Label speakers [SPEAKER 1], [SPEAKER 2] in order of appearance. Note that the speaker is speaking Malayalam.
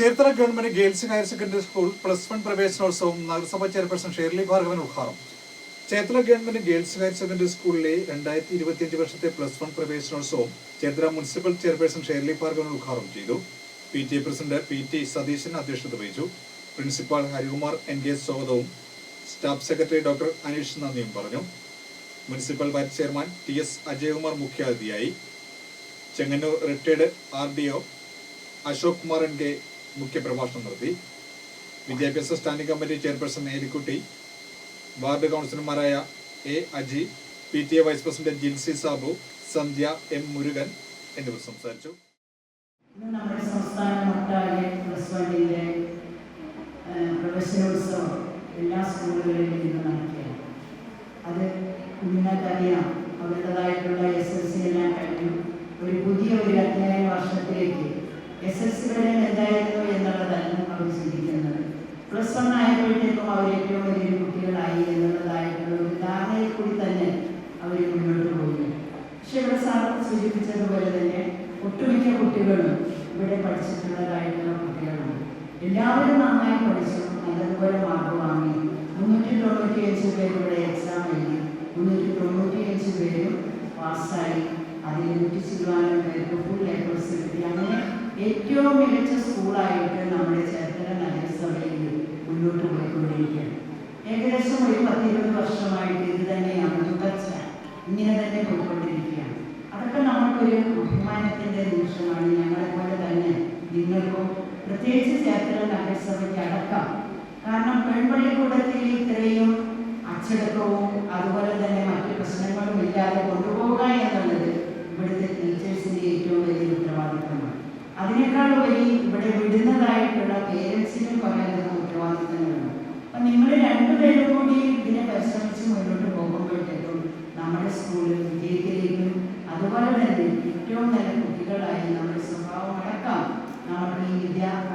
[SPEAKER 1] Cherthala government girls higher secondary school plus one പ്രവേശനോത്സവം നഗരസഭാ ചെയർപേഴ്സൺ ഷേർലി ഭാർഗവൻ ഉദ്ഘാടനം. Cherthala government girls higher secondary സ്കൂളിലെ രണ്ടായിരത്തി ഇരുപത്തിയഞ്ച് വർഷത്തെ പ്ലസ് വൺ പ്രവേശനോത്സവം Cherthala municipal chairperson Shirley Bhargavan ഉദ്ഘാടനം ചെയ്തു. P T A president P T Satheesan അധ്യക്ഷത വഹിച്ചു. പ്രിൻസിപ്പാൾ ഹരികുമാർ എൻ കെ സ്വാഗതവും സ്റ്റാഫ് സെക്രട്ടറി ഡോക്ടർ അനീഷ് നന്ദിയും പറഞ്ഞു. Municipal vice chairman T S Ajayakumar മുഖ്യാതിഥിയായി. Chengannur retired R D O Ashok Kumar N K മുഖ്യപ്രഭാഷണം നടത്തി. വിദ്യാഭ്യാസ standing committee chairperson Elikutty ward കൗൺസിലർമാരായ A Aji P T A vice president Jincy Sabu Sandhya M Murugan എന്നിവർ സംസാരിച്ചു.
[SPEAKER 2] നമ്മുടെ സംസ്ഥാനമൊട്ടാകെ പ്ലസ് വണ്ണിന്റെ എല്ലാ സ്കൂളുകളിലും ഇന്ന് നടക്കുകയാണ്. അത് കുഞ്ഞിനക്കറിയാം അവരുടേതായിട്ടുള്ള എസ് എൽ സി എല്ലാം കഴിഞ്ഞു. ഒരു പുതിയ ഒരു അധ്യയന വർഷത്തിലേക്ക് എസ് എൽ സി വരെ എന്തായിരുന്നു സൂചിപ്പിച്ചതുപോലെ തന്നെ ഒട്ടുമിക്ക കുട്ടികളും ഇവിടെ പഠിച്ചിട്ടുള്ളതായിട്ടുള്ള കുട്ടികളുണ്ട്. എല്ലാവരും നന്നായി പഠിച്ചു നല്ലതുപോലെ മാർക്ക് വാങ്ങി. മുന്നൂറ്റി തൊണ്ണൂറ്റി അഞ്ച് പേര് ഇവിടെ എക്സാം എഴുതി. മുന്നൂറ്റി തൊണ്ണൂറ്റി അഞ്ച് പേരും പാസ്സായി. അതിൽ നൂറ്റി ശതമാനം പേർക്ക് ഫുൾ പ്ലസ് കിട്ടി. അങ്ങനെ ഏറ്റവും മികച്ച സ്കൂളായിട്ട് നമ്മുടെ ചേർത്തല നഗരസഭയിൽ മുന്നോട്ട് പോയിക്കൊണ്ടിരിക്കുകയാണ്. ഏകദേശം ഒരു പത്തിരുപത് വർഷമായിട്ട് ഇത് തന്നെയാണ് തുടർച്ച. ഇങ്ങനെ തന്നെ പോയിക്കൊണ്ടിരിക്കുകയാണ്. നിങ്ങൾക്കും പ്രത്യേകിച്ച് ചേർത്തല നഗരസഭയ്ക്ക് അടക്കം കാരണം പെൺപള്ളിക്കൂടത്തിൽ ഇത്രയും അച്ചടക്കവും അതുപോലെ തന്നെ മറ്റു പ്രശ്നങ്ങളും ഇല്ലാതെ കൊണ്ടുപോകുക എന്നുള്ളത് ഇവിടുത്തെ ടീച്ചേഴ്സിന്റെ ഏറ്റവും വലിയ ഉത്തരവാദിത്തമാണ്. അതിനേക്കാൾ വലിയ ഇവിടെ വിടുന്നതായിട്ടുള്ള പേരൻസിനും yeah.